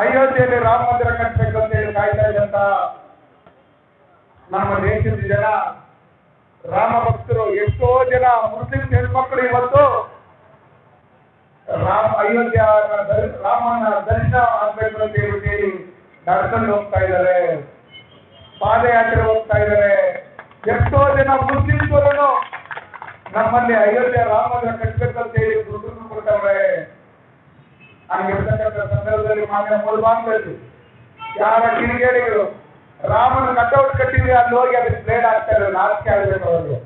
ಅಯೋಧ್ಯೆಯಲ್ಲಿ ರಾಮ ಮಂದಿರ ಕಟ್ಟಬೇಕು ಅಂತ ಹೇಳಿ ಕಾಯ್ತಾ ಇದ್ದಂತ ನಮ್ಮ ದೇಶದ ಜನ, ರಾಮ ಭಕ್ತರು ಎಷ್ಟೋ ಜನ ಮುಸ್ಲಿಂ ಹೆಣ್ಮಕ್ಳು ಇವತ್ತು ರಾಮ ಅಯೋಧ್ಯ ರಾಮನ ದರ್ಶನ ಆಗ್ಬೇಕು ಅಂತ ಹೇಳಿ ನಡ್ಕೊಂಡು ಹೋಗ್ತಾ ಇದ್ದಾರೆ. ಪಾದಯಾತ್ರೆ ಹೋಗ್ತಾ ಇದ್ದಾರೆ. ಎಷ್ಟೋ ಜನ ಮುಸ್ಲಿಂ ನಮ್ಮಲ್ಲಿ ಅಯೋಧ್ಯ ರಾಮ ಕಟ್ಟಬೇಕು ಅಂತ ಹೇಳಿ ದುಡ್ಡು ಕೊಡ್ತಾರೆ. ಹಂಗಿರ್ತಕ್ಕಂಥ ಸಂದರ್ಭದಲ್ಲಿ ಮಾನ್ಯ ಮುಳುಬಾಂಗ್ಲಲ್ಲಿ ಯಾರ ಕಿಡಿಗೇಡಿಗಳು ರಾಮನ ಕಟ್ಟೌಟ್ ಕಟ್ಟಿದ್ರೆ ಅಲ್ಲಿ ಹೋಗಿ ಅದಕ್ಕೆ ಬ್ಲೇಡ್ ಆಗ್ತಾ ಇದ್ರು ನಾಚಿಕೆ ಆಗ್ಬೇಕು ಅವ್ರಿಗೆ.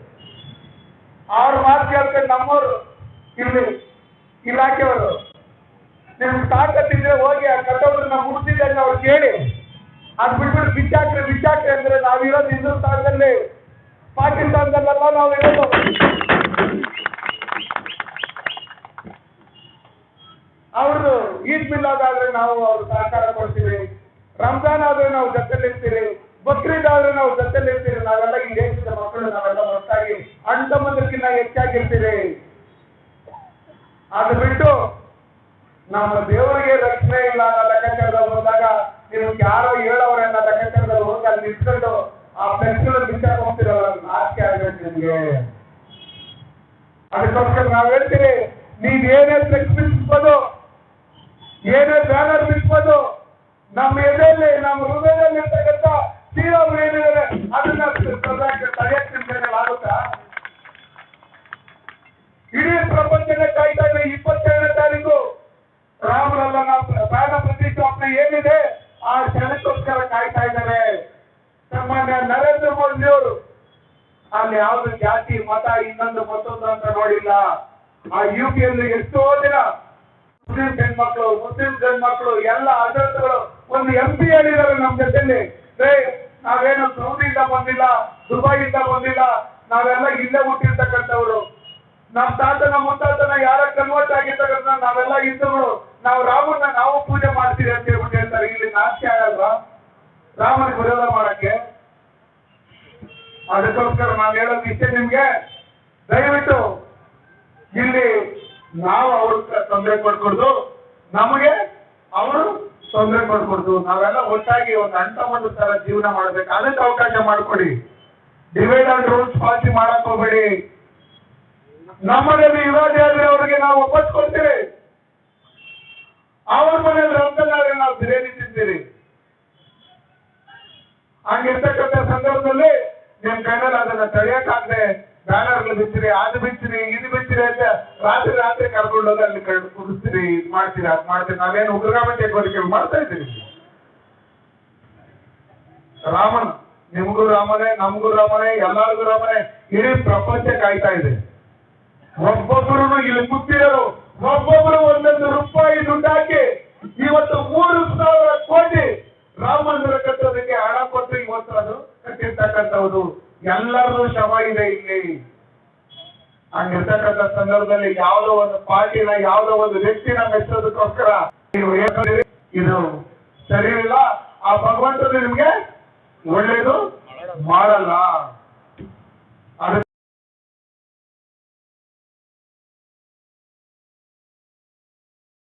ಅವ್ರು ಮಾತು ಕೇಳ್ಕೊಂಡು ನಮ್ಮವರು, ಇಲ್ಲಿ ಇಲಾಖೆಯವರು. ನಿಮ್ಗೆ ತಾಕತ್ತಿದ್ರೆ ಹೋಗಿ ಆ ಕಟೌಟ್ನ ಮುಟ್ಟಿದೆ ಅಂತ ಅವ್ರು ಕೇಳಿ. ಅದ್ ಬಿಟ್ಬಿಟ್ಟು ಬಿಚ್ಚಾಕ್ರೆ ಬಿಚ್ಚಾಕ್ರೆ ಅಂದ್ರೆ ನಾವಿರೋದು ಹಿಂದೂಸ್ತಾನದಲ್ಲಿ ಪಾಕಿಸ್ತಾನದಲ್ಲೆಲ್ಲ ನಾವು ಇರೋದು ಅವ್ರದ್ದು ಈದ್ ಮಿಲಾದ್ ಆದ್ರೆ ನಾವು ಅವ್ರ ಸಹಕಾರ ಕೊಡ್ತೀವಿ. ರಂಜಾನ್ ಆದ್ರೆ ನಾವು ಜೊತೆಲಿರ್ತೀರಿ ಬಕ್ರೀದ್ ಆದ್ರೆ ನಾವು ಜೊತೆಲಿರ್ತೀರಿ ನಾವೆಲ್ಲ ಈ ದೇಶದ ಮಕ್ಕಳು, ನಾವೆಲ್ಲ ಒಟ್ಟಾಗಿ ಅಣ್ಣ ತಮ್ಮಂದ್ರಕ್ಕಿಂತ ಹೆಚ್ಚಾಗಿರ್ತೀವಿ ಅದು ಬಿಟ್ಟು ನಮ್ಮ ದೇವರಿಗೆ ರಕ್ಷಣೆ ಇಲ್ಲ ಅನ್ನೋ ಲೆಕ್ಕಾಚಾರದಲ್ಲಿ ಹೋದಾಗ ನೀವು ಯಾರೋ ಹೇಳೋರೆ ಅನ್ನೋ ಲೆಕ್ಕಾಚಾರದಲ್ಲಿ ಹೋಗಿ ಅಲ್ಲಿ ನಿಂತ್ಕೊಂಡು ಆ ಫ್ಲೆಕ್ಸ್ಗಳು ಬಿಚ್ಚಾಕ್ ಹೋಗ್ತಿರಲ್ಲ ನಾಚಿಕೆ ಆಗ್ಬೇಕು ನಿಮ್ಗೆ. ಅದಕ್ಕೋಸ್ಕರ ನಾವ್ ಹೇಳ್ತೀವಿ, ನೀವ್ ಏನೇ ಏನೇ ಬ್ಯಾನರ್ ಬಿಟ್ಬೋದು ನಮ್ಮ ಎದೆಯಲ್ಲಿ, ನಮ್ಮ ಹೃದಯದಲ್ಲಿ ಇರ್ತಕ್ಕಂಥ ಶ್ರೀರಾಮ್ ಏನಿದ್ದಾರೆ ಅದನ್ನ ತಡೆಯಕ್ಕೆ ನಿಮ್ ಕೈಯಲ್ಲಿ ಆಗುತ್ತಾ? ಇಡೀ ಪ್ರಪಂಚನೇ ಕಾಯ್ತಾ ಇದೆ ಇಪ್ಪತ್ತೇಳನೇ ತಾರೀಕು ರಾಮಲಲ್ಲ ಪ್ರಾಣ ಪ್ರತಿಷ್ಠಾಪನೆ ಏನಿದೆ, ಆ ಕ್ಷಣಕ್ಕೋಸ್ಕರ ಕಾಯ್ತಾ ಇದ್ದಾರೆ. ಸಾಮಾನ್ಯ ನರೇಂದ್ರ ಮೋದಿ ಅವರು ಅಲ್ಲಿ ಯಾವ್ದು ಜಾತಿ, ಮತ, ಇನ್ನೊಂದು ಮತ್ತೊಂದು ಅಂತ ನೋಡಿಲ್ಲ. ಆ ಯು ಎಷ್ಟೋ ದಿನ ಮುಸ್ಲಿಂ ಹೆಣ್ಮಕ್ಳು ಮುಸ್ಲಿಂ ಗಂಡ್ಮಕ್ಳು, ಎಲ್ಲ ಅಡ್ರೆಸ್ಗಳು ಒಂದು ಎಂ ಪಿ ಹೇಳಿದ್ದಾರೆ ನಮ್ಮ ಜೊತೆಲಿ ನಾವೇನು ಸೌದಿಯಿಂದ ಬಂದಿಲ್ಲ, ದುಬೈಯಿಂದ ಬಂದಿಲ್ಲ, ನಾವೆಲ್ಲ ಇಲ್ಲೇ ಹುಟ್ಟಿರ್ತಕ್ಕಂಥವ್ರು. ನಮ್ಮ ತಾತನ ಮುತ್ತಾತನ ಯಾರ ಕನ್ವರ್ಟ್ ಆಗಿರ್ತಕ್ಕಂಥ ನಾವೆಲ್ಲ ಹಿಂದೂಗಳು. ನಾವು ರಾಮನ ನಾವು ಪೂಜೆ ಮಾಡ್ತೀವಿ ಅಂತ ಹೇಳ್ಬಿಟ್ಟು ಹೇಳ್ತಾರೆ. ಇಲ್ಲಿ ನಾಸ್ತಿ ಆಗಲ್ವಾ? ರಾಮನ ವಿರೋಧ ಮಾಡಕ್ಕೆ? ಅದಕ್ಕೋಸ್ಕರ ನಾನು ಹೇಳೋದು ಇಷ್ಟೇ ನಿಮ್ಗೆ. ದಯವಿಟ್ಟು ಇಲ್ಲಿ ನಾವು ಅವ್ರಿಗೆ ತೊಂದರೆ ಕೊಡ್ಕೊಡ್ದು, ನಮಗೆ ಅವರು ತೊಂದರೆ ಕೊಡ್ಕೊಡ್ದು. ನಾವೆಲ್ಲ ಒಟ್ಟಾಗಿ ಒಂದು ಅಂತ ಒಂದು ತರ ಜೀವನ ಮಾಡ್ಬೇಕು. ಅದಕ್ಕೆ ಅವಕಾಶ ಮಾಡ್ಕೊಡಿ. ಡಿವೈಡ್ ಅಂಡ್ ರೂಲ್ಸ್ ಪಾಲಿಸಿ ಮಾಡಕ್ ಹೋಗ್ಬೇಡಿ. ನಮ್ಮನೇಲಿ ಯುಗಾದಿ ಆದ್ರೆ ಅವ್ರಿಗೆ ನಾವು ಒಪ್ಪಸ್ ಕೊಡ್ತೀವಿ. ಅವ್ರ ಮನೆಯಲ್ಲಿ ರಂಗನಾದ್ರೆ ನಾವು ಬಿರಿಯಾನಿ ತಿಂತೀರಿ ಹಂಗಿರ್ತಕ್ಕಂಥ ಸಂದರ್ಭದಲ್ಲಿ, ನಿಮ್ ಕೈನಲ್ಲಿ ಅದನ್ನ ತಡೆಯಕ್ಕಾಗದೆ ಬ್ಯಾನರ್ ಬಿಚ್ಚಿರಿ ಅದು ಬಿಚ್ಚಿರಿ ಇದು ಬಿಚ್ಚಿರಿ ಅಂತ ರಾತ್ರಿ ರಾತ್ರಿ ಕರ್ಕೊಂಡು ಅಲ್ಲಿ ಕುಡಿಸ್ತೀರಿ ಇದು ಮಾಡ್ತೀರಿ, ಅದು ಮಾಡ್ತೀರಿ, ನಾವೇನು ಉಗ್ರಗಾಮ ಕೋರಿಕೆ ಮಾಡ್ತಾ ಇದ್ದೀರಿ ರಾಮನ, ನಿಮ್ಗೂ ರಾಮನೇ, ನಮ್ಗೂ ರಾಮನೇ, ಎಲ್ಲರಿಗೂ ರಾಮನೇ, ಇಡೀ ಪ್ರಪಂಚ ಕಾಯ್ತಾ ಇದೆ. ಒಬ್ಬೊಬ್ಬರು ಇಲ್ಲಿ ಕೂತಿರೋರು ಒಬ್ಬೊಬ್ಬರು ಒಂದೊಂದು ರೂಪಾಯಿ ದುಡ್ಡು ಹಾಕಿ ಇವತ್ತು ಮೂರು ಸಾವಿರ ಕೋಟಿ ರಾಮ ಮಂದಿರ ಕಟ್ಟೋದಕ್ಕೆ ಹಣ ಕೊಟ್ಟು ಇವತ್ತು ಅದು ಕಟ್ಟಿರ್ತಕ್ಕಂಥದ್ದು ಎಲ್ಲರದು ಶವ ಇದೆ ಇಲ್ಲಿ. ಹಂಗಿರ್ತಕ್ಕಂಥ ಸಂದರ್ಭದಲ್ಲಿ ಯಾವುದೋ ಒಂದು ಪಾರ್ಟಿನ, ಯಾವುದೋ ಒಂದು ವ್ಯಕ್ತಿನ ಮೆಚ್ಚೋದಕ್ಕೋಸ್ಕರ ನೀವು ಹೇಳ್ತೀರಿ ಇದು ಸರಿ ಇಲ್ಲ ಆ ಭಗವಂತನು ನಿಮ್ಗೆ ಒಳ್ಳೇದು ಮಾಡಲ್ಲ.